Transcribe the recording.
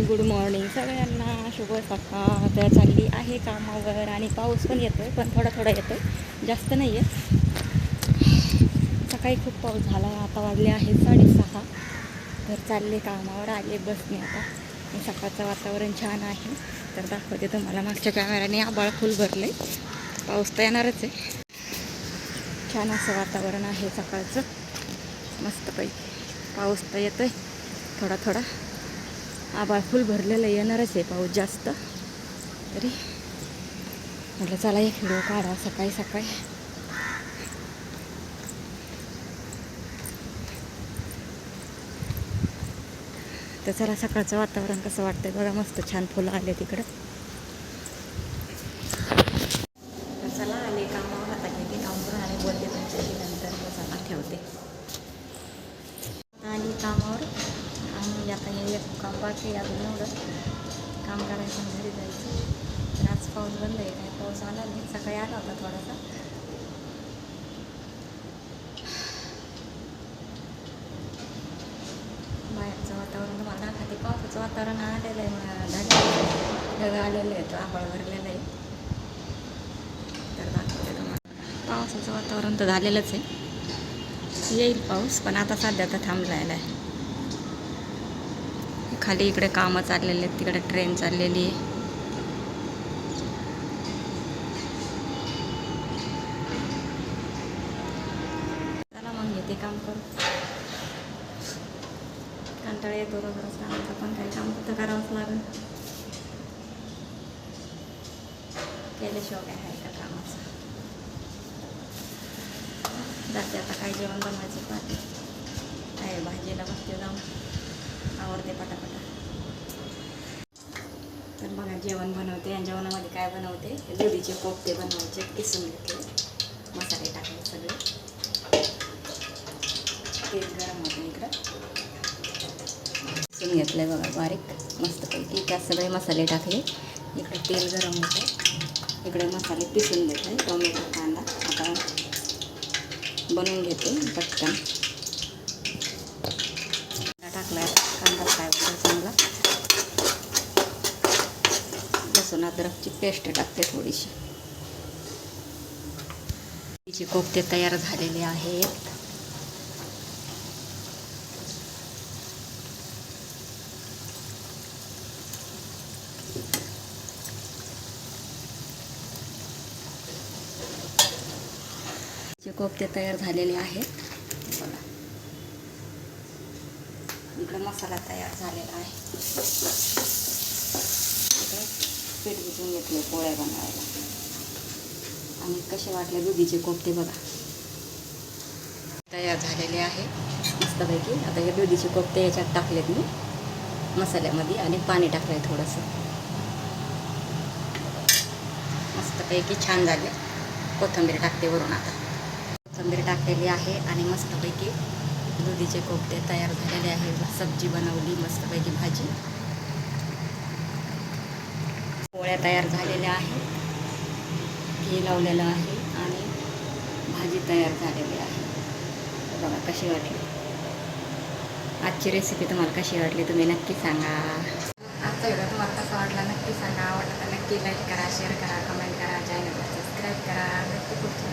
Hi good morning. सगळ्यांना शुभ सकाळ. तर चालली आहे कामावर आणि पाऊस पण येतो आहे पण थोडा थोडा येतो आहे जास्त नाही आहे सकाळी खूप पाऊस झाला. आता वाजले आहेत साडेसहा. तर चालले कामावर आले बसने आता. आणि सकाळचं वातावरण छान आहे. तर दाखवते तुम्हाला मागच्या कॅमेऱ्याने आबाळ फुल भरले पाऊस तर येणारच आहे. छान असं वातावरण आहे सकाळचं. मस्तपैकी. पाऊस तर येतो आहे थोडा थोडा. आबाळ फुल भरलेलं येणारच आहे पाऊस जास्त. तरी म्हटलं चला एक व्हिडिओ काढा सकाळी सकाळी. तर चला सकाळचं वातावरण कसं वाटतंय बघा मस्त छान फुलं आले तिकडं. तर चला आले कामावर आता घेते काम करून आणि बोलते तुमच्याशी नंतर चला ठेवते आणि कामावर की आता हे एक काम बाकी आहे अजून एवढं काम करायचं घरी जायचं. तर आज पाऊस बंद आहे काय पाऊस आला नाही. सकाळी आला होता थोडासा. बाहेरचं वातावरण तुम्हाला दाखवते. पावसाचं वातावरण आलेलं आहे ढग ढग आलेलं आहे तो आंबळ भरलेलं आहे. तर दाखवते तुम्हाला. पावसाचं वातावरण तर झालेलंच आहे. येईल पाऊस पण आता सध्या तर थांबलेला आहे. खाली इकडे कामं चाललेली आहेत तिकडे ट्रेन चाललेली आहे. चला मग घेते काम करू कंटाळा येतो बरोबरच कामाचा पण काही काम तर करावंच लागेल. केल्याशिवाय काय आहे का कामाचं? जाते आता काय जेवण बनवायचं पाहते आहे भाजीला बसते जाऊन. तर बघा जेवण बनवते आणि जेवणामध्ये काय बनवते? दुधीचे कोफते बनवायचे किसून घेतले मसाले टाकले सगळे. तेल गरम होते इकडं. किसून घेतलं आहे बघा बारीक मस्तपैकी. त्यात सगळे मसाले टाकले. इकडे तेल गरम होतं इकडे मसाले पिसून घेतले. टोमॅटो कांदा आता बनवून घेते पटकन. टाकला कांदा लसूण अद्रकची पेस्ट टाकते थोडीशी. तिचे कोफ्ते तयार झालेले आहेत. कोफ्ते तयार झालेले आहेत. बघा. इकडं मसाला तयार झालेला आहे. पीठ घेतले पोळ्या बनवायला. आणि कसे वाटले दुधीचे कोफते बघा. तयार झालेले आहे. मस्तपैकी. आता हे दुधीचे कोफते याच्यात टाकलेत मी. मसाल्यामध्ये आणि पाणी टाकलं आहे थोडंसं. मस्तपैकी छान झाले. कोथिंबीर टाकते वरून आता. कोथिंबीर टाकलेली आहे आणि मस्तपैकी दुधीचे कोफते तयार झालेले आहे सब्जी बनवली मस्तपैकी भाजी. पोळ्या तयार झालेल्या आहेत. घी लावलेलं आहे आणि भाजी तयार झालेली आहे. बघा कशी वाटली. आजची रेसिपी तुम्हाला कशी वाटली तुम्ही नक्की सांगा. आजचा व्हिडिओ तुम्हाला कसा वाटला नक्की सांगा. आवडला तर नक्की लाईक करा शेअर करा कमेंट करा चॅनलवर सबस्क्राईब करा. नक्की पुढच्या